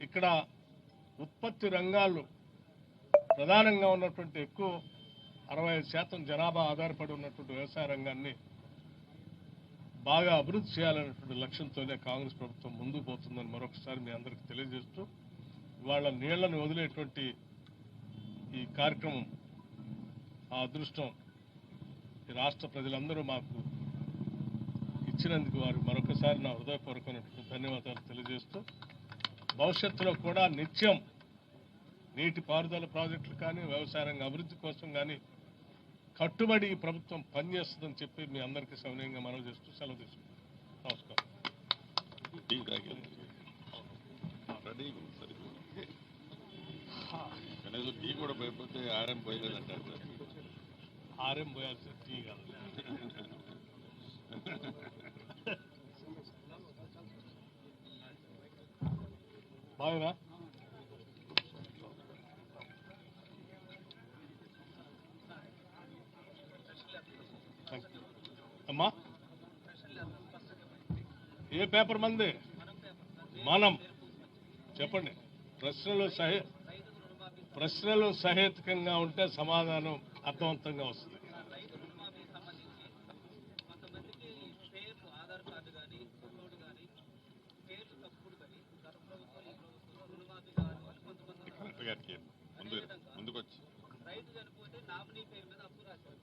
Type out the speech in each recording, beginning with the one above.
ఇక్కడ ఉత్పత్తి రంగాలు ప్రధానంగా ఉన్నటువంటి ఎక్కువ అరవై ఐదు శాతం జనాభా ఆధారపడి ఉన్నటువంటి వ్యవసాయ రంగాన్ని బాగా అభివృద్ధి చేయాలనేటువంటి లక్ష్యంతోనే కాంగ్రెస్ ప్రభుత్వం ముందుకు పోతుందని మరొకసారి మీ అందరికీ తెలియజేస్తూ ఇవాళ నీళ్ళను వదిలేటువంటి ఈ కార్యక్రమం ఆ అదృష్టం ఈ రాష్ట్ర ప్రజలందరూ మాకు ఇచ్చినందుకు వారు మరొకసారి నా హృదయపూర్వకమైనటువంటి ధన్యవాదాలు తెలియజేస్తూ భవిష్యత్తులో కూడా నిత్యం నీటి పారుదల ప్రాజెక్టులు కానీ వ్యవసాయ రంగ అభివృద్ధి కోసం కానీ కట్టుబడి ఈ ప్రభుత్వం పనిచేస్తుందని చెప్పి మీ అందరికీ సవినయంగా మనవి చేస్తూ సెలవు తీసుకుంటాం నమస్కారం. టీ కనీసం కూడా పోయిపోతే ఆర్ఎం పోయలేదంటారు ఆర్ఎం పోయాల్సిన టీ కాదు. బాగునా అమ్మా? ఏ పేపర్ మంది? మనం. చెప్పండి. ప్రశ్నలు సహే ప్రశ్నలు సహేతుకంగా ఉంటే సమాధానం అర్థవంతంగా వస్తుంది. గారికి ముందు ముందుకు వచ్చి రైతు చనిపోతే నామినీ పేరు? మీద అప్పు రాశారు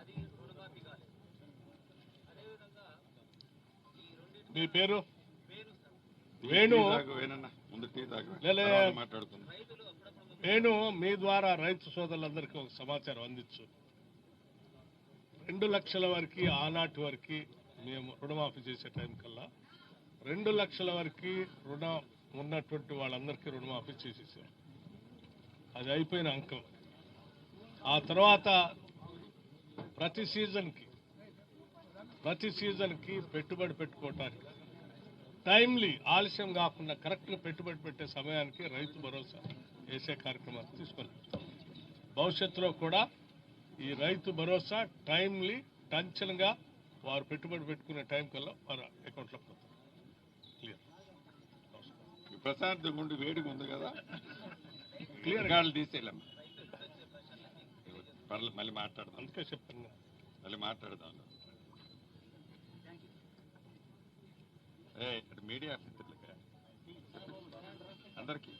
అది రుణమాఫీ కాలేదు అదేవిధంగా ఈ రెండింటి మీ పేరు వేణు నేను మీ ద్వారా రైతు సోదరులందరికీ ఒక సమాచారం అందించు. రెండు లక్షల వరకు ఆనాటి వరకు మేము రుణమాఫీ చేసే టైం కల్లా రెండు లక్షల వరకు రుణం ఉన్నటువంటి వాళ్ళందరికీ రుణమాఫీ చేసేసారు అది అయిపోయిన అంకం. ఆ తర్వాత ప్రతి సీజన్కి ప్రతి సీజన్కి పెట్టుబడి పెట్టుకోవటానికి టైమ్లీ ఆలస్యం కాకుండా కరెక్ట్గా పెట్టుబడి పెట్టే సమయానికి రైతు భరోసా వేసే కార్యక్రమాలు తీసుకొని భవిష్యత్తులో కూడా ఈ రైతు భరోసా టైమ్లీ టంచన్గా వారు పెట్టుబడి పెట్టుకునే టైం కల్లా వారి అకౌంట్లో పోతారు. ప్రశాంతంగా ఉండి వేడిగా ఉంది కదా. క్లియర్ గాళ్ళు తీసేయలేం. పర్లేదు మళ్ళీ మాట్లాడదాం. చెప్పండి. మళ్ళీ మాట్లాడదాం. ఇక్కడ మీడియా అందరికీ.